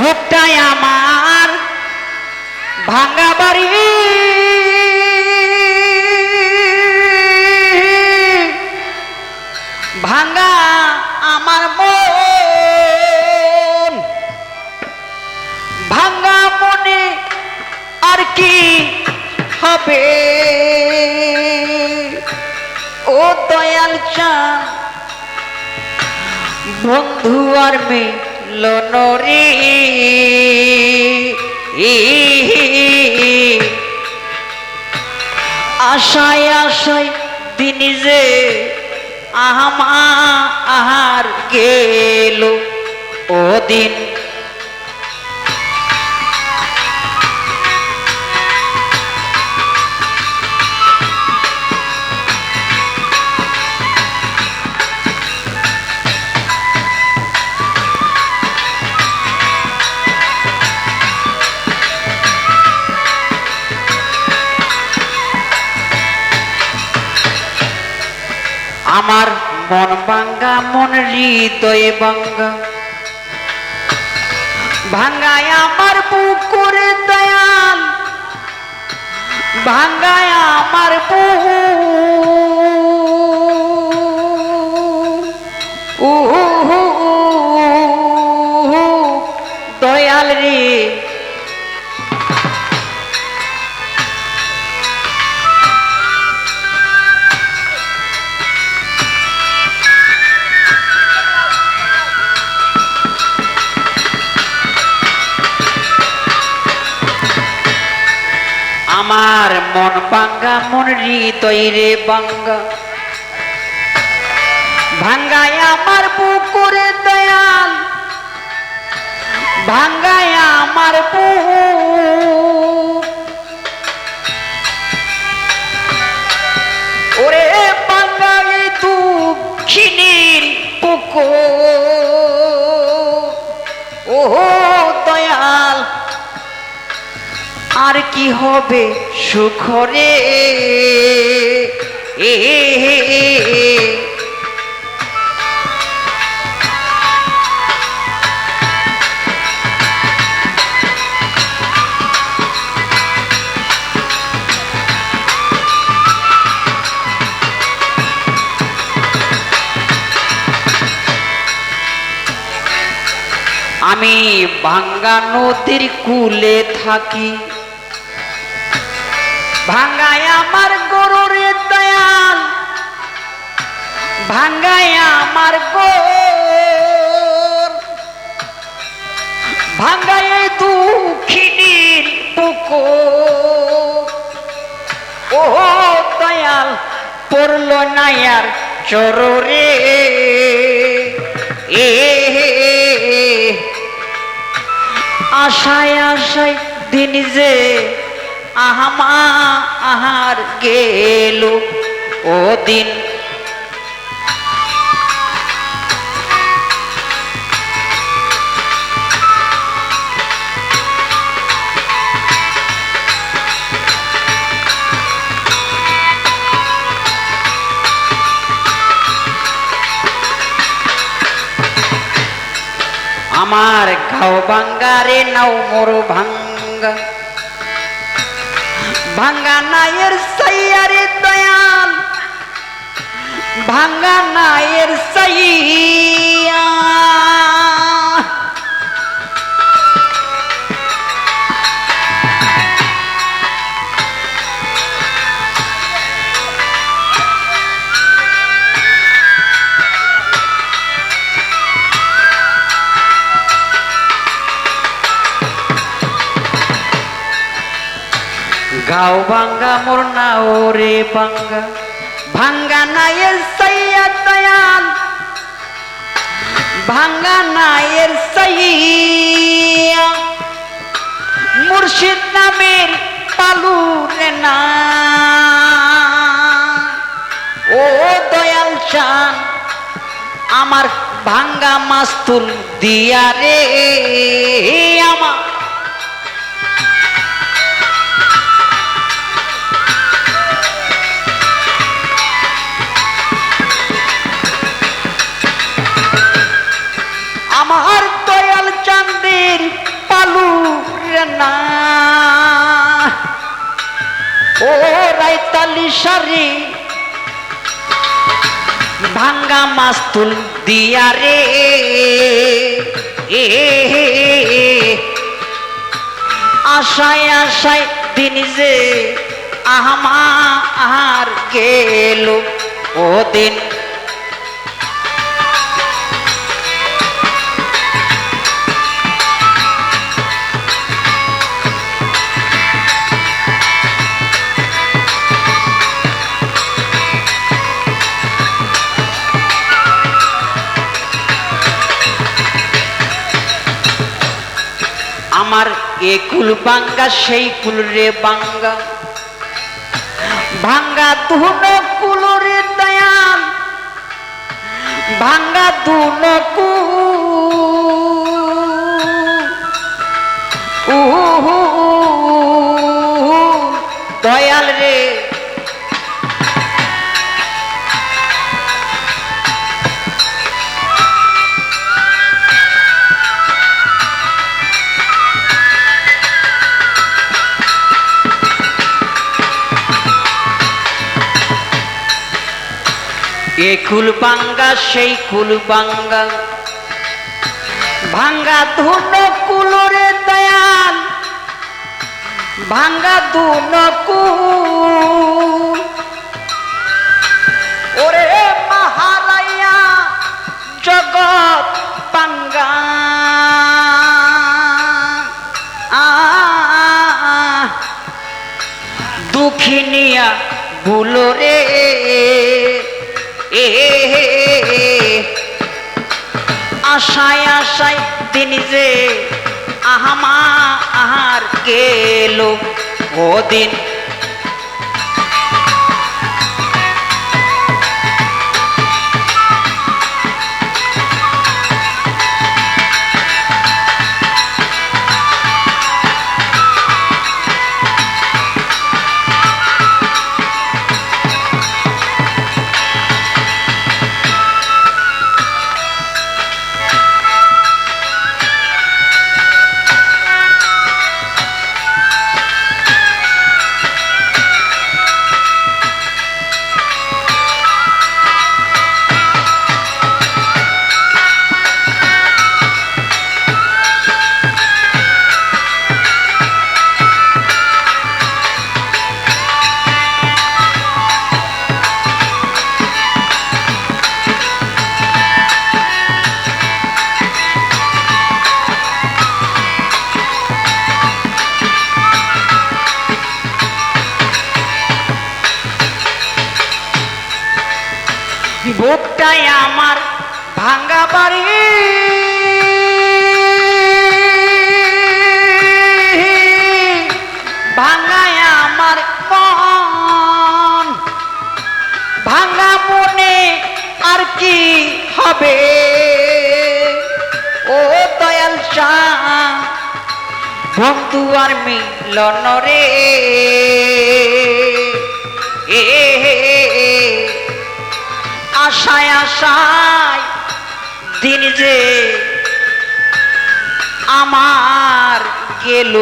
ভুট্টায় আমার। ভাঙ্গা বাড়ি। ভাঙ্গা আমার মন। ভাঙ্গা মনে আর কি হবে? ও দয়াল চাঁদ বন্ধু আর মিলন রে আশায় আশায় দিন যে আহামা আহার গেল। ও দিন আমার মন ভাঙ্গা মন হৃদয় ভাঙ্গা। ভাঙ্গায় আমার পুকুর দয়াল। ভাঙ্গায় আমার দয়াল মন ভাঙ্গা, মন হৃদয় রে ভাঙ্গা। ভাঙ্গায় আমার পুকুরে দয়াল, ভাঙ্গায় আমার বুক ওরে বাঙালি দুঃখিনীর পুকুর। ও দয়াল আর কি হবে সুখরে? এ আমি ভাঙ্গা নদীর কুলে থাকি। ভাঙ্গায় আমার গরুরে দয়াল, ভাঙ্গায় আমার গোর ভাঙ্গায় দুঃখিনীর পুকুর। ও দয়াল, পড়ল নায়ার চররে। এ আশায় আশায় দিন যে আহামা আহার গেল ও দিন আমার ঘাও ভাঙ্গারে নাও মোর ভাঙ্গা। ভাঙ্গা নায়ের সাইয়ারে দয়াল। ভাঙ্গা নায়ের গাও ভাঙ্গা মোর নাও রে ভাঙ্গা। ভাঙ্গা নায়ের সাইয়া দয়াল। ভাঙ্গা নায়ের সাইয়া। মুর্শিদ নামের পালু রে না। ও দয়াল চান আমার ভাঙ্গা মাস্তুল দিয়া রে। আমার দিশারি ভাঙ্গা মাস্তুল দিয়া রে। আশায় আশায় দিন যে আহমা আহার গেল। ও দিন আমার এ কুল বাঙ্গা সেই কুল রে বাঙ্গা ভাঙ্গা ধুন কুল রে দয়াল। ভাঙ্গা ধুন দয়াল এ কুল বাঙ্গা সেই কুল বাঙ্গা ভাঙ্গা ধুন কুলরে দয়াল, ভাঙ্গা ধুন কুল। ওরে মহারায়া, জগৎ বাঙ্গা আ দুখিনিয়া বুলো রে। আশায় আশায় তিনি যে আহামা আহার গেল। ও বুকটাই আমার ভাঙ্গা বাড়ি। আমার ভাঙ্গা আর কি হবে? ও দয়াল বন্ধু আর মিলন রে। এ আশায় আশায় দিন যে আমার গেল।